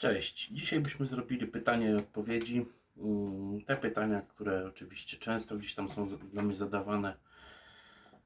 Cześć. Dzisiaj byśmy zrobili pytania i odpowiedzi. Mm, Te pytania, które oczywiście często gdzieś tam są dla mnie zadawane,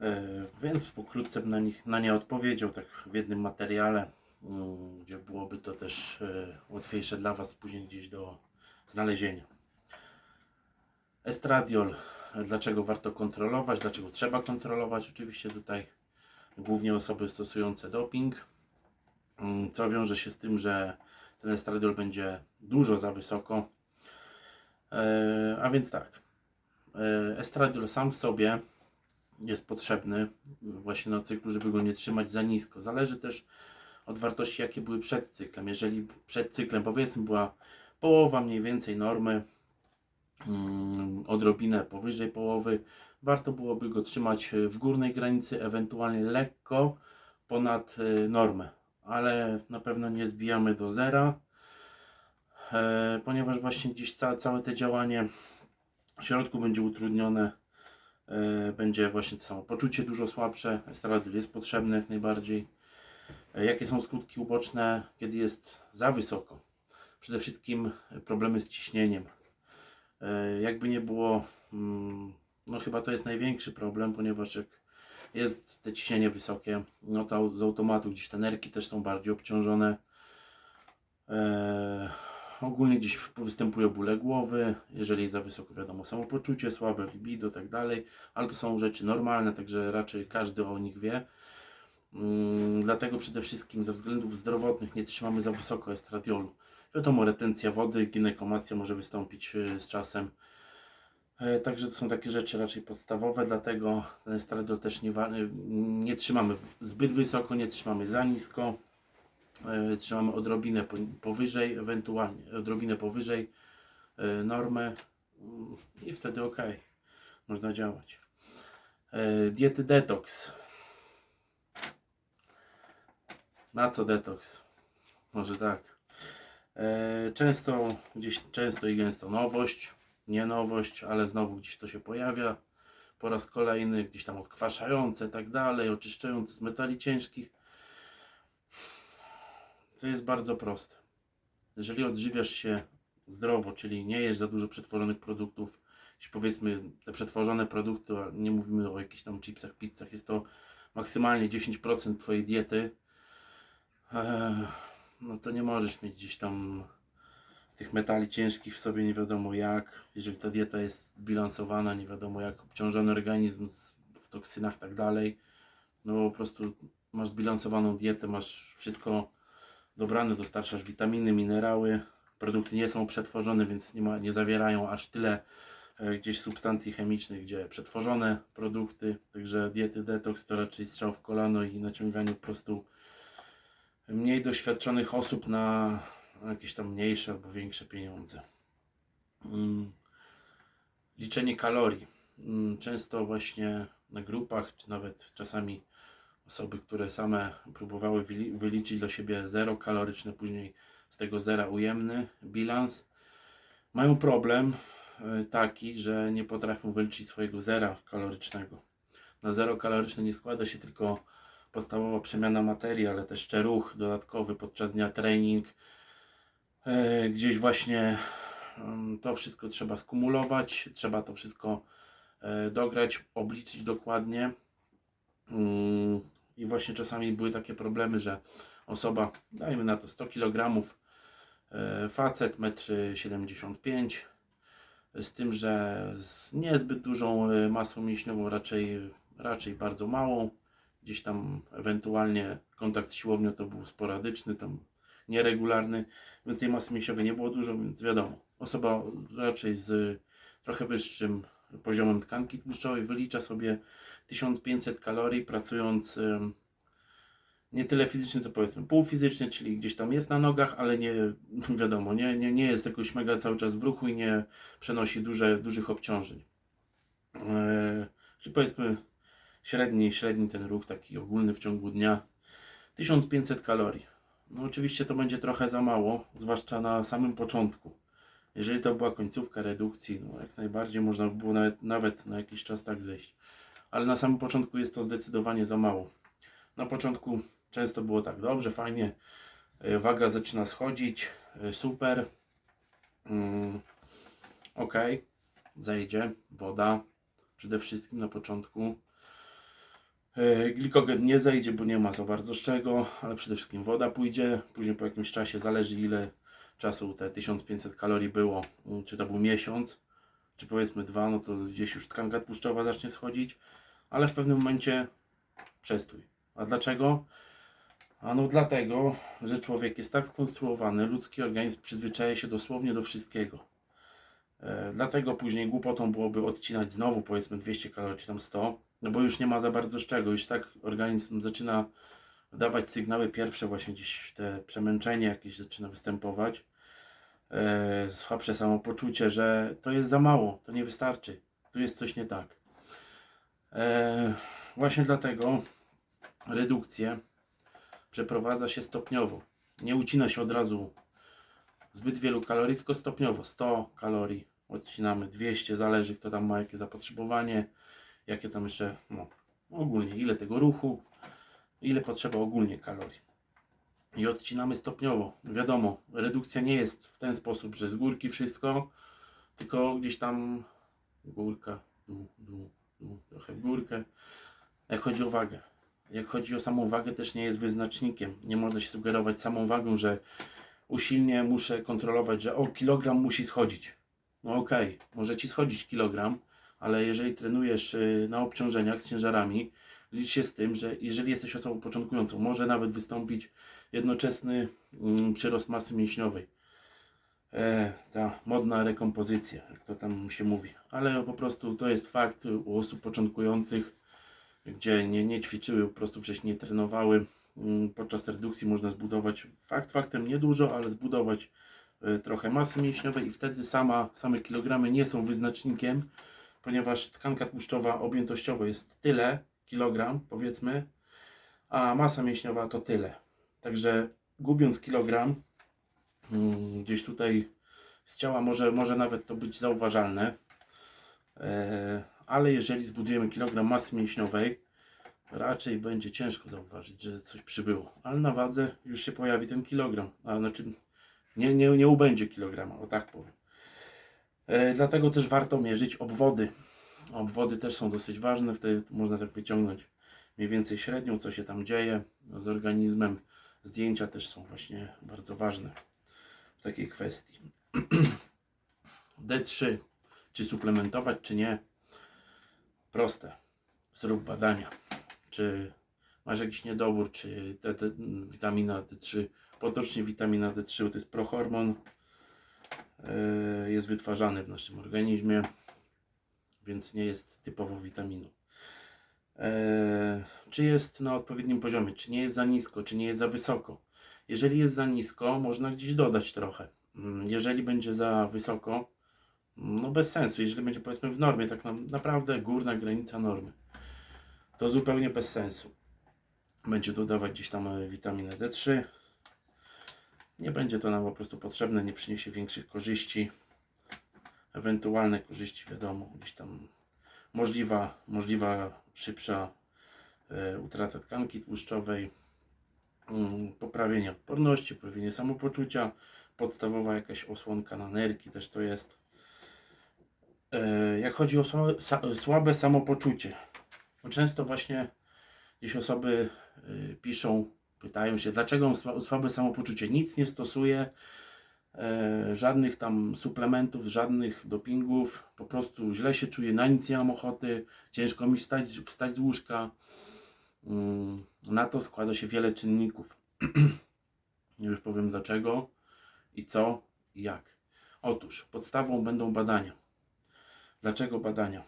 E, więc pokrótce na, nich, na nie odpowiedział tak w jednym materiale, mm, gdzie byłoby to też e, łatwiejsze dla Was później gdzieś do znalezienia. Estradiol. Dlaczego warto kontrolować? Dlaczego trzeba kontrolować? Oczywiście tutaj głównie osoby stosujące doping. Mm, Co wiąże się z tym, że ten estradiol będzie dużo za wysoko. E, a więc tak. E, estradiol sam w sobie jest potrzebny właśnie na cyklu, żeby go nie trzymać za nisko. Zależy też od wartości, jakie były przed cyklem. Jeżeli przed cyklem powiedzmy była połowa mniej więcej normy, mm, odrobinę powyżej połowy, warto byłoby go trzymać w górnej granicy, ewentualnie lekko ponad e, normę, ale na pewno nie zbijamy do zera, e, ponieważ właśnie gdzieś ca, całe te działanie w środku będzie utrudnione, e, będzie właśnie to samo poczucie dużo słabsze, estradiol jest potrzebny jak najbardziej. E, jakie są skutki uboczne, kiedy jest za wysoko? Przede wszystkim problemy z ciśnieniem. Jakby nie było, mm, no chyba to jest największy problem, ponieważ jak jest te ciśnienie wysokie, no to z automatu gdzieś te nerki też są bardziej obciążone. Eee, ogólnie gdzieś występują bóle głowy, jeżeli jest za wysoko, wiadomo, samopoczucie słabe, libido, tak dalej, ale to są rzeczy normalne, także raczej każdy o nich wie. Mm, dlatego przede wszystkim ze względów zdrowotnych nie trzymamy za wysoko estradiolu. Wiadomo, retencja wody, ginekomastia może wystąpić e, z czasem. E, Także to są takie rzeczy raczej podstawowe, dlatego ten estradiol też nie, nie trzymamy zbyt wysoko, nie trzymamy za nisko. E, Trzymamy odrobinę po- powyżej, ewentualnie odrobinę powyżej e, normy mm, i wtedy ok, można działać. Diety detoks. Na co detoks? Może tak. Często, gdzieś często i gęsto nowość, nie nowość, ale znowu gdzieś to się pojawia po raz kolejny, gdzieś tam odkwaszające, tak dalej, oczyszczające z metali ciężkich. To jest bardzo proste. Jeżeli odżywiasz się zdrowo, czyli nie jesz za dużo przetworzonych produktów, powiedzmy te przetworzone produkty, nie mówimy o jakichś tam chipsach, pizzach, jest to maksymalnie 10% Twojej diety, Eee, no to nie możesz mieć gdzieś tam tych metali ciężkich w sobie nie wiadomo jak, jeżeli ta dieta jest zbilansowana, nie wiadomo jak obciążony organizm w toksynach tak dalej, no po prostu masz zbilansowaną dietę, masz wszystko dobrane, dostarczasz witaminy, minerały, produkty nie są przetworzone, więc nie, ma, nie zawierają aż tyle e, gdzieś substancji chemicznych, gdzie przetworzone produkty, także diety detoks to raczej strzał w kolano i naciąganie po prostu mniej doświadczonych osób na jakieś tam mniejsze albo większe pieniądze. Mm. Liczenie kalorii. Mm, Często właśnie na grupach, czy nawet czasami osoby, które same próbowały wyli- wyliczyć dla siebie zero kaloryczne, później z tego zera ujemny bilans, mają problem e, taki, że nie potrafią wyliczyć swojego zera kalorycznego. Na zero kaloryczne nie składa się tylko podstawowa przemiana materii, ale też jeszcze ruch dodatkowy podczas dnia trening. E, Gdzieś właśnie to wszystko trzeba skumulować, trzeba to wszystko e, dograć, obliczyć dokładnie. Mm, I właśnie czasami były takie problemy, że osoba, dajmy na to 100 kg, e, facet 1,75 m, z tym, że z niezbyt dużą masą mięśniową, raczej, raczej bardzo małą. Gdzieś tam ewentualnie kontakt z to był sporadyczny, tam nieregularny, więc tej masy mięśniowej nie było dużo, więc wiadomo, osoba raczej z trochę wyższym poziomem tkanki tłuszczowej wylicza sobie 1500 kalorii pracując nie tyle fizycznie, co powiedzmy półfizycznie, czyli gdzieś tam jest na nogach, ale nie wiadomo, nie, nie, nie jest jakoś mega cały czas w ruchu i nie przenosi duże, dużych obciążeń. Yy, czyli powiedzmy średni, średni ten ruch taki ogólny w ciągu dnia 1500 kalorii. No oczywiście to będzie trochę za mało, zwłaszcza na samym początku. Jeżeli to była końcówka redukcji, no jak najbardziej można by było nawet, nawet na jakiś czas tak zejść. Ale na samym początku jest to zdecydowanie za mało. Na początku często było tak, dobrze, fajnie, E, Waga zaczyna schodzić, e, super. Mm, ok, zejdzie woda przede wszystkim na początku. E, Glikogen nie zejdzie, bo nie ma za bardzo z czego, ale przede wszystkim woda pójdzie. Później po jakimś czasie zależy ile czasu te 1500 kalorii było, mm, czy to był miesiąc, czy powiedzmy dwa, no to gdzieś już tkanka tłuszczowa zacznie schodzić, ale w pewnym momencie przestój. A dlaczego? Ano dlatego, że człowiek jest tak skonstruowany, ludzki organizm przyzwyczaja się dosłownie do wszystkiego. E, dlatego później głupotą byłoby odcinać znowu powiedzmy 200 kalorii, czy tam 100, no bo już nie ma za bardzo z czego, już tak organizm zaczyna dawać sygnały pierwsze, właśnie gdzieś te przemęczenie jakieś zaczyna występować, e, słabsze samopoczucie, że to jest za mało, to nie wystarczy, tu jest coś nie tak. E, właśnie dlatego redukcję przeprowadza się stopniowo. Nie ucina się od razu zbyt wielu kalorii, tylko stopniowo. 100 kalorii odcinamy, 200, zależy kto tam ma jakie zapotrzebowanie, jakie tam jeszcze, no ogólnie, ile tego ruchu, ile potrzeba ogólnie kalorii. I odcinamy stopniowo. Wiadomo, redukcja nie jest w ten sposób, że z górki wszystko, tylko gdzieś tam górka, dół, dół, dół, trochę w górkę. Jak chodzi o wagę. Jak chodzi o samą wagę, też nie jest wyznacznikiem. Nie można się sugerować samą wagą, że usilnie muszę kontrolować, że o kilogram musi schodzić. No okej, może ci schodzić kilogram, ale jeżeli trenujesz y, na obciążeniach z ciężarami, licz się z tym, że jeżeli jesteś osobą początkującą, może nawet wystąpić jednoczesny mm, przyrost masy mięśniowej. E, ta modna rekompozycja, jak to tam się mówi. Ale po prostu to jest fakt u osób początkujących, gdzie nie, nie ćwiczyły, po prostu wcześniej nie trenowały. Mm, Podczas redukcji można zbudować, fakt faktem niedużo, ale zbudować e, trochę masy mięśniowej i wtedy sama, same kilogramy nie są wyznacznikiem, ponieważ tkanka tłuszczowa objętościowo jest tyle kilogram, powiedzmy, a masa mięśniowa to tyle. Także gubiąc kilogram, mm, gdzieś tutaj z ciała może, może nawet to być zauważalne, e, ale jeżeli zbudujemy kilogram masy mięśniowej, raczej będzie ciężko zauważyć, że coś przybyło. Ale na wadze już się pojawi ten kilogram. A znaczy nie, nie, nie ubędzie kilograma, o tak powiem. E, dlatego też warto mierzyć obwody. Obwody też są dosyć ważne, wtedy można tak wyciągnąć mniej więcej średnią, co się tam dzieje z organizmem. Zdjęcia też są właśnie bardzo ważne w takiej kwestii. D3. Czy suplementować, czy nie? Proste. Zrób badania. Czy masz jakiś niedobór, czy te, te, witamina D3, potocznie witamina D3, bo to jest prohormon, jest wytwarzany w naszym organizmie, więc nie jest typowo witaminą. E, czy jest na odpowiednim poziomie, czy nie jest za nisko, czy nie jest za wysoko. Jeżeli jest za nisko, można gdzieś dodać trochę. Mm, Jeżeli będzie za wysoko, no bez sensu. Jeżeli będzie powiedzmy w normie, tak na, naprawdę górna granica normy, to zupełnie bez sensu. Będzie dodawać gdzieś tam e, witaminę D3. Nie będzie to nam po prostu potrzebne, nie przyniesie większych korzyści. Ewentualne korzyści, wiadomo, gdzieś tam możliwa, możliwa szybsza e, utrata tkanki tłuszczowej, mm, poprawienie odporności, poprawienie samopoczucia, podstawowa jakaś osłonka na nerki też to jest. E, Jak chodzi o słabe, sa- słabe samopoczucie, bo często właśnie gdzieś osoby y, piszą, pytają się, dlaczego mam sła- słabe samopoczucie. Nic nie stosuję, e, żadnych tam suplementów, żadnych dopingów, po prostu źle się czuję, na nic nie mam ochoty, ciężko mi wstać, wstać z łóżka. Mm, Na to składa się wiele czynników. Już powiem dlaczego i co i jak. Otóż podstawą będą badania. Dlaczego badania?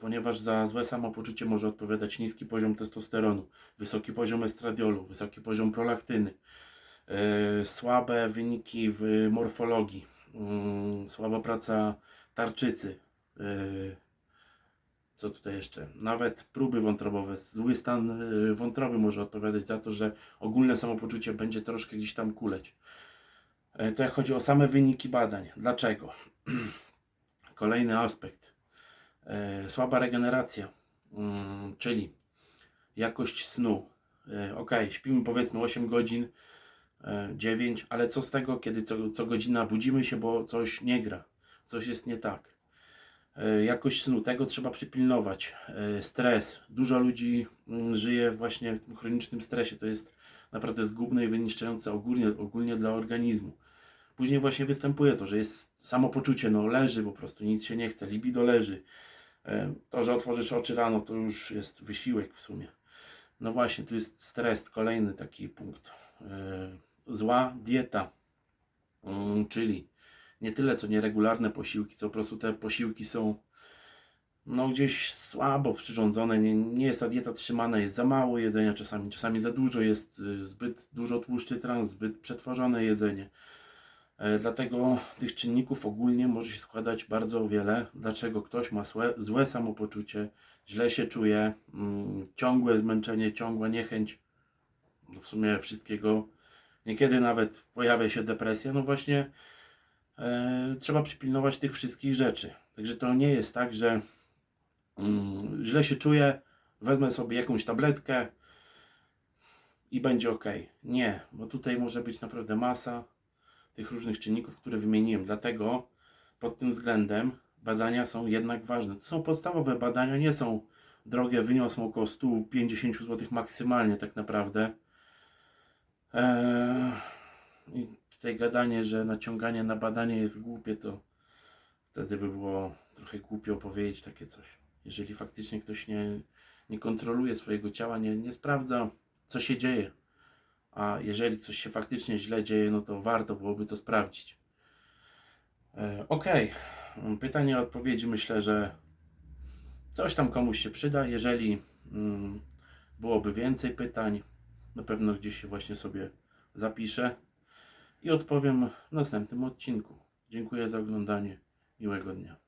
Ponieważ za złe samopoczucie może odpowiadać niski poziom testosteronu, wysoki poziom estradiolu, wysoki poziom prolaktyny, yy, słabe wyniki w morfologii, yy, słaba praca tarczycy. Yy, co tutaj jeszcze? Nawet próby wątrobowe, zły stan yy, wątroby może odpowiadać za to, że ogólne samopoczucie będzie troszkę gdzieś tam kuleć. To jak chodzi o same wyniki badań. Dlaczego? Kolejny aspekt. E, słaba regeneracja, mm, czyli jakość snu. E, ok, śpimy powiedzmy 8 godzin, e, 9, ale co z tego, kiedy co, co godzina budzimy się, bo coś nie gra, coś jest nie tak. E, Jakość snu, tego trzeba przypilnować. E, Stres. Dużo ludzi mm, żyje właśnie w tym chronicznym stresie. To jest naprawdę zgubne i wyniszczające ogólnie, ogólnie dla organizmu. Później właśnie występuje to, że jest samopoczucie, no leży po prostu, nic się nie chce, libido leży. E, To, że otworzysz oczy rano, to już jest wysiłek w sumie. No właśnie, tu jest stres, kolejny taki punkt. E, Zła dieta, Mm, czyli nie tyle co nieregularne posiłki, co po prostu te posiłki są no gdzieś słabo przyrządzone, nie, nie jest ta dieta trzymana, jest za mało jedzenia czasami, czasami za dużo jest, y, zbyt dużo tłuszczy trans, zbyt przetworzone jedzenie. E, Dlatego tych czynników ogólnie może się składać bardzo wiele. Dlaczego ktoś ma złe, złe samopoczucie, źle się czuje, mm, ciągłe zmęczenie, ciągła niechęć do w sumie wszystkiego. Niekiedy nawet pojawia się depresja. No właśnie e, trzeba przypilnować tych wszystkich rzeczy. Także to nie jest tak, że mm, źle się czuję, wezmę sobie jakąś tabletkę i będzie ok. Nie, bo tutaj może być naprawdę masa tych różnych czynników, które wymieniłem. Dlatego pod tym względem badania są jednak ważne. To są podstawowe badania, nie są drogie, wyniosą około 150 zł maksymalnie tak naprawdę. Eee, I tutaj gadanie, że naciąganie na badanie jest głupie, to wtedy by było trochę głupio powiedzieć takie coś. Jeżeli faktycznie ktoś nie, nie kontroluje swojego ciała, nie, nie sprawdza, co się dzieje. A jeżeli coś się faktycznie źle dzieje, no to warto byłoby to sprawdzić. E, Okej, pytania, odpowiedzi myślę, że coś tam komuś się przyda. Jeżeli mm, byłoby więcej pytań, na pewno gdzieś się właśnie sobie zapiszę i odpowiem w następnym odcinku. Dziękuję za oglądanie. Miłego dnia.